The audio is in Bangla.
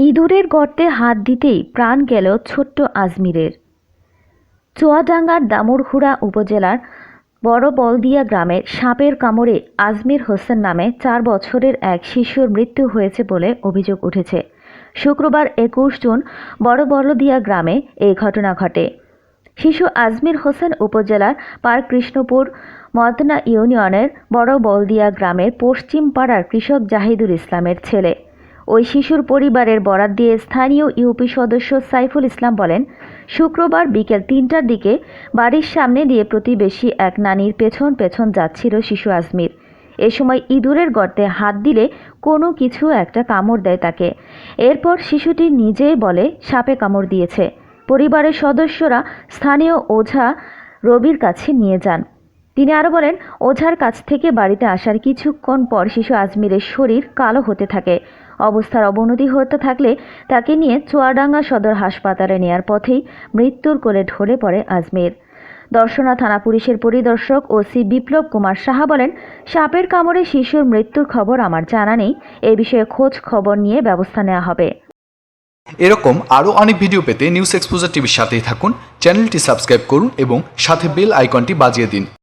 ইঁদুরের গর্তে হাত দিতেই প্রাণ গেল ছোট্ট আজমিরের। চুয়াডাঙ্গার দামুড়হুড়া উপজেলার বড় বলদিয়া গ্রামের সাপের কামড়ে আজমির হোসেন নামে চার বছরের এক শিশুর মৃত্যু হয়েছে বলে অভিযোগ উঠেছে। শুক্রবার একুশ জুন বড় বলদিয়া গ্রামে এই ঘটনা ঘটে। শিশু আজমির হোসেন উপজেলার পার কৃষ্ণপুর মদনা ইউনিয়নের বড় বলদিয়া গ্রামের পশ্চিম পাড়ার কৃষক জাহিদুল ইসলামের ছেলে। ওই শিশুর পরিবারের বরাত দিয়ে স্থানীয় ইউপি সদস্য সাইফুল ইসলাম বলেন, শুক্রবার বিকেল তিনটার দিকে বাড়ির সামনে দিয়ে প্রতিবেশী এক নানির পেছন পেছন যাচ্ছিল শিশু আজমির। এ সময় ইঁদুরের গর্তে হাত দিলে কোনো কিছু একটা কামড় দেয় তাকে। এরপর শিশুটি নিজেই বলে, সাপে কামড় দিয়েছে। পরিবারের সদস্যরা স্থানীয় ওঝা রবির কাছে নিয়ে যান। তিনি আরও বলেন, ওঝার কাছ থেকে বাড়িতে আসার কিছুক্ষণ পর শিশু আজমিরের শরীর কালো হতে থাকে। অবস্থার অবনতি হতে থাকলে তাকে নিয়ে চুয়াডাঙ্গা সদর হাসপাতালে নেয়ার পথেই মৃত্যুর কোলে ঢলে পড়ে আজমির। দর্শনা থানা পুলিশের পরিদর্শক ওসি বিপ্লব কুমার সাহা বলেন, সাপের কামড়ে শিশুর মৃত্যুর খবর আমার জানা নেই, এ বিষয়ে খোঁজ খবর নিয়ে ব্যবস্থা নেওয়া হবে। এরকম আরও অনেক ভিডিও পেতে নিউজ এক্সপোজার টিভির সাথেই থাকুন, চ্যানেলটি সাবস্ক্রাইব করুন এবং সাথে বেল আইকনটি বাজিয়ে দিন।